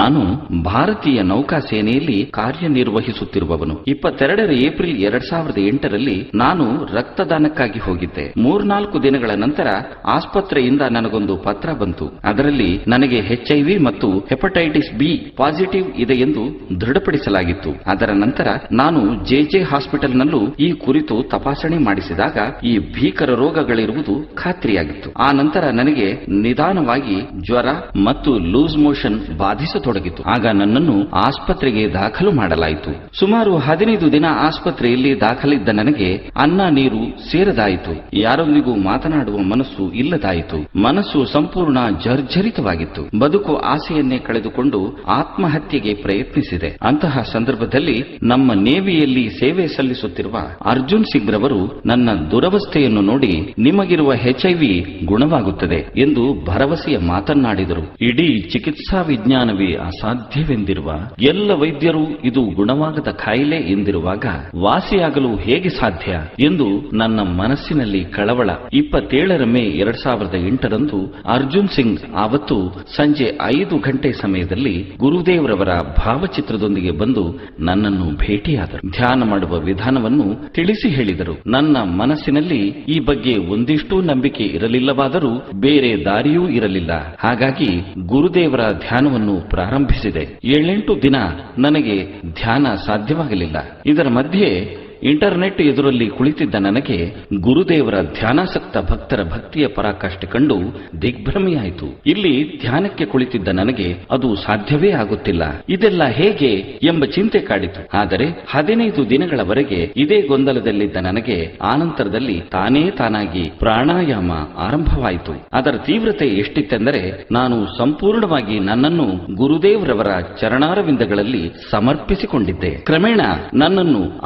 ನಾನು ಭಾರತೀಯ ನೌಕಾ ಸೇನೆಯಲ್ಲಿ ಕಾರ್ಯನಿರ್ವಹಿಸುತ್ತಿರುವವನು. ಇಪ್ಪತ್ತೆರಡರ ಏಪ್ರಿಲ್ ಎರಡ್ ಸಾವಿರದ ಎಂಟರಲ್ಲಿ ನಾನು ರಕ್ತದಾನಕ್ಕಾಗಿ ಹೋಗಿದ್ದೆ. ಮೂರ್ನಾಲ್ಕು ದಿನಗಳ ನಂತರ ಆಸ್ಪತ್ರೆಯಿಂದ ನನಗೊಂದು ಪತ್ರ ಬಂತು. ಅದರಲ್ಲಿ ನನಗೆ ಎಚ್ಐವಿ ಮತ್ತು ಹೆಪಟೈಟಿಸ್ ಬಿ ಪಾಸಿಟಿವ್ ಇದೆ ಎಂದು ದೃಢಪಡಿಸಲಾಗಿತ್ತು. ಅದರ ನಂತರ ನಾನು ಜೆಜೆ ಹಾಸ್ಪಿಟಲ್ನಲ್ಲೂ ಈ ಕುರಿತು ತಪಾಸಣೆ ಮಾಡಿಸಿದಾಗ ಈ ಭೀಕರ ರೋಗಗಳಿರುವುದು ಖಾತ್ರಿಯಾಗಿತ್ತು. ಆ ನಂತರ ನನಗೆ ನಿಧಾನವಾಗಿ ಜ್ವರ ಮತ್ತು ಲೂಸ್ ಮೋಷನ್ ಬಾಧಿಸತೊಡಗಿತು. ಆಗ ನನ್ನನ್ನು ಆಸ್ಪತ್ರೆಗೆ ದಾಖಲು ಮಾಡಲಾಯಿತು. ಸುಮಾರು ಹದಿನೈದು ದಿನ ಆಸ್ಪತ್ರೆಯಲ್ಲಿ ದಾಖಲಿದ್ದ ನನಗೆ ಅನ್ನ ನೀರು ಸೇರದಾಯಿತು. ಯಾರೊಂದಿಗೂ ಮಾತನಾಡುವ ಮನಸ್ಸು ಇಲ್ಲದಾಯಿತು. ಮನಸ್ಸು ಸಂಪೂರ್ಣ ಜರ್ಜರಿತವಾಗಿತ್ತು. ಬದುಕು ಆಸೆಯನ್ನೇ ಕಳೆದುಕೊಂಡು ಆತ್ಮಹತ್ಯೆಗೆ ಪ್ರಯತ್ನಿಸಿದೆ. ಅಂತಹ ಸಂದರ್ಭದಲ್ಲಿ ನಮ್ಮ ನೇವಿಯಲ್ಲಿ ಸೇವೆ ಸಲ್ಲಿಸುತ್ತಿರುವ ಅರ್ಜುನ್ ಸಿಂಗ್ ರವರು ನನ್ನ ದುರವಸ್ಥೆಯನ್ನು ನೋಡಿ ನಿಮಗಿರುವ ಎಚ್ಐವಿ ಗುಣವಾಗುತ್ತದೆ ಎಂದು ಭರವಸೆಯ ಮಾತನ್ನಾಡಿದರು. ಇಡೀ ಚಿಕಿತ್ಸಾ ವಿಜ್ಞಾನವೇ ಅಸಾಧ್ಯವೆಂದಿರುವ ಎಲ್ಲ ವೈದ್ಯರು ಇದು ಗುಣವಾಗದ ಕಾಯಿಲೆ ಎಂದಿರುವಾಗ ವಾಸಿಯಾಗಲು ಹೇಗೆ ಸಾಧ್ಯ ಎಂದು ನನ್ನ ಮನಸ್ಸಿನಲ್ಲಿ ಕಳವಳ. ಇಪ್ಪತ್ತೇಳರ ಮೇ ಎರಡ್ ಸಾವಿರದ ಎಂಟರಂದು ಅರ್ಜುನ್ ಸಿಂಗ್ ಆವತ್ತು ಸಂಜೆ ಐದು ಗಂಟೆ ಸಮಯದಲ್ಲಿ ಗುರುದೇವರವರ ಭಾವಚಿತ್ರದೊಂದಿಗೆ ಬಂದು ನನ್ನನ್ನು ಭೇಟಿಯಾದರು. ಧ್ಯಾನ ಮಾಡುವ ವಿಧಾನವನ್ನು ತಿಳಿಸಿ ಹೇಳಿದರು. ನನ್ನ ಮನಸ್ಸಿನಲ್ಲಿ ಈ ಬಗ್ಗೆ ಒಂದಿಷ್ಟೂ ನಂಬಿಕೆ ಇರಲಿಲ್ಲವಾದರೂ ಬೇರೆ ದಾರಿಯೂ ಇರಲಿಲ್ಲ. ಹಾಗಾಗಿ ಗುರುದೇವರ ಧ್ಯಾನವನ್ನು ಪ್ರಾರಂಭಿಸಿದೆ. ಏಳೆಂಟು ದಿನ ನನಗೆ ಧ್ಯಾನ ಸಾಧ್ಯವಾಗಲಿಲ್ಲ. ಇದರ ಮಧ್ಯೆ ಇಂಟರ್ನೆಟ್ ಎದುರಲ್ಲಿ ಕುಳಿತಿದ್ದ ನನಗೆ ಗುರುದೇವರ ಧ್ಯಾನಾಸಕ್ತ ಭಕ್ತರ ಭಕ್ತಿಯ ಪರಾಕಾಷ್ಠೆ ಕಂಡು ದಿಗ್ಭ್ರಮೆಯಾಯಿತು. ಇಲ್ಲಿ ಧ್ಯಾನಕ್ಕೆ ಕುಳಿತಿದ್ದ ನನಗೆ ಅದು ಸಾಧ್ಯವೇ ಆಗುತ್ತಿಲ್ಲ. ಇದೆಲ್ಲ ಹೇಗೆ ಎಂಬ ಚಿಂತೆ ಕಾಡಿತು. ಆದರೆ ಹದಿನೈದು ದಿನಗಳವರೆಗೆ ಇದೇ ಗೊಂದಲದಲ್ಲಿದ್ದ ನನಗೆ ಆನಂತರದಲ್ಲಿ ತಾನೇ ತಾನಾಗಿ ಪ್ರಾಣಾಯಾಮ ಆರಂಭವಾಯಿತು. ಅದರ ತೀವ್ರತೆ ಎಷ್ಟಿತ್ತೆಂದರೆ ನಾನು ಸಂಪೂರ್ಣವಾಗಿ ನನ್ನನ್ನು ಗುರುದೇವರವರ ಚರಣಾರವಿಂದಗಳಲ್ಲಿ ಸಮರ್ಪಿಸಿಕೊಂಡಿದ್ದೆ. ಕ್ರಮೇಣ ನನ್ನನ್ನು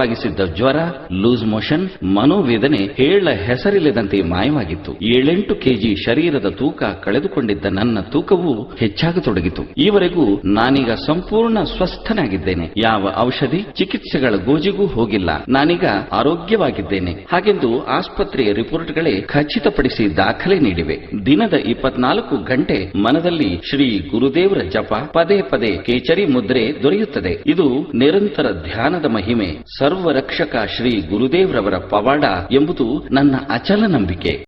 ಅರೆಜೀವವಾಗಿಸಿದ್ದ ಜ್ವರ, ಲೂಸ್ ಮೋಷನ್, ಮನೋವೇದನೆ, ಹೇಳ ಹೆಸರಿಲ್ಲದಂತೆ ಮಾಯವಾಗಿತ್ತು. ಏಳೆಂಟು ಕೆಜಿ ಶರೀರದ ತೂಕ ಕಳೆದುಕೊಂಡಿದ್ದ ನನ್ನ ತೂಕವು ಹೆಚ್ಚಾಗತೊಡಗಿತು. ಈವರೆಗೂ ನಾನೀಗ ಸಂಪೂರ್ಣ ಸ್ವಸ್ಥನಾಗಿದ್ದೇನೆ. ಯಾವ ಔಷಧಿ, ಚಿಕಿತ್ಸೆಗಳ ಗೋಜಿಗೂ ಹೋಗಿಲ್ಲ. ನಾನೀಗ ಆರೋಗ್ಯವಾಗಿದ್ದೇನೆ. ಹಾಗೆಂದು ಆಸ್ಪತ್ರೆಯ ರಿಪೋರ್ಟ್ಗಳೇ ಖಚಿತಪಡಿಸಿ ದಾಖಲೆ ನೀಡಿವೆ. ದಿನದ ಇಪ್ಪತ್ನಾಲ್ಕು ಗಂಟೆ ಮನದಲ್ಲಿ ಶ್ರೀ ಗುರುದೇವರ ಜಪ ಪದೇ ಪದೇ ಕೇಚರಿ ಮುದ್ರೆ ದೊರೆಯುತ್ತದೆ. ಇದು ನಿರಂತರ ಧ್ಯಾನದ ಮಹಿಮೆ. ಸರ್ವರಕ್ಷಕ ಶ್ರೀ ಗುರುದೇವ್ರವರ ಪವಾಡ ಎಂಬುದು ನನ್ನ ಅಚಲ ನಂಬಿಕೆ.